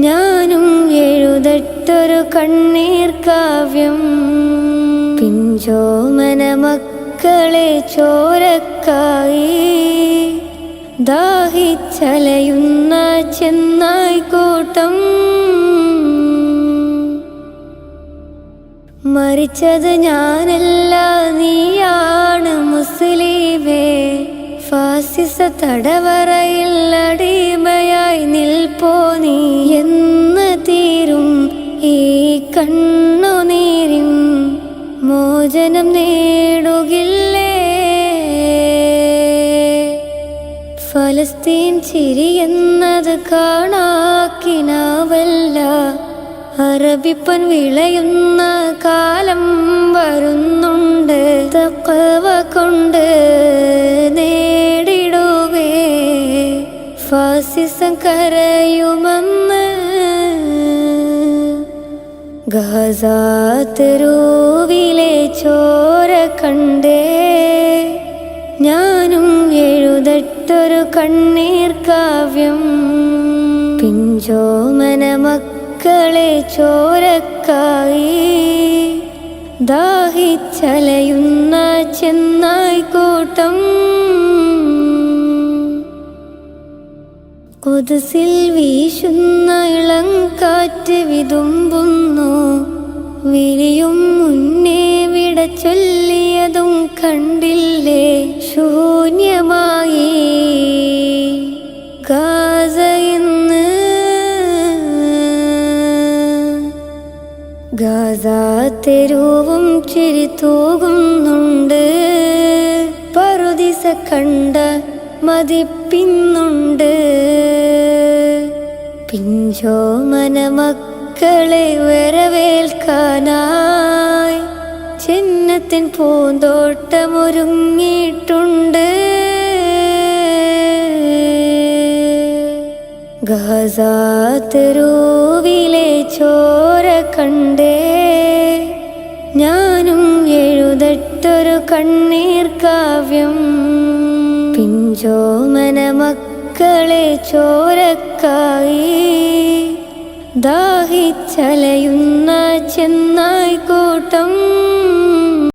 ഞാനും എഴുതട്ടൊരു കണ്ണീർ കാവ്യം. പിഞ്ചോമന മക്കളെ ചോരക്കായി. ദാഹിച്ചലയുന്ന ചെന്നായിക്കോട്ടം മരിച്ചത് ഞാനല്ല നീയാണ് മുസ്ലിമേ. ഫാസിസ തടവറയിൽ അടിമയായി കണ്ണുനീരിൻ മോചനം നേടുകില്ലേ? ഫലസ്തീൻ ചിരിയെന്നത് കാണാക്കിനാവല്ല. അറബിപ്പൻ വിളയുന്ന കാലം വരുന്നുണ്ട്. തക്കവ കൊണ്ട് നേടിടുവേ. ഫാസിസം കരയുമെന്ന് ഗാസാത്തെരുവിലെ ചോര കണ്ടേ. ഞാനും എഴുതട്ടൊരു കണ്ണീർ കാവ്യം. പിഞ്ചോമന മക്കളെ ചോരക്കായി. ദാഹിച്ചലയുന്ന ചെന്നായിക്കൂട്ടം കൊതുസിൽ വീശുന്ന ഇളം കാറ്റ് വിതുമ്പുന്നു വിരിയും മുന്നേ വിട ചൊല്ലിയതും കണ്ടില്ലേ? ശൂന്യമായി. ഗാസ ഇന്ന് ഗാസ തെരുവും ചിരി തൂകുന്നുണ്ട്. പറുദിസ കണ്ട മതിപ്പിന്നുണ്ട്. പിഞ്ചോമന മക്കളെ വരവേൽക്കാനായി ചിഹ്നത്തിൻ പൂന്തോട്ടമൊരുങ്ങിയിട്ടുണ്ട്. ഗസാത്തരൂവിലെ ചോര കണ്ടേ. ഞാനും എഴുതട്ടൊരു കണ്ണീർ കാവ്യം. പിഞ്ചോമന മക്കളെ ചോരക്കായി ദാഹിച്ചലയുന്ന ചെന്നായിക്കൂട്ടം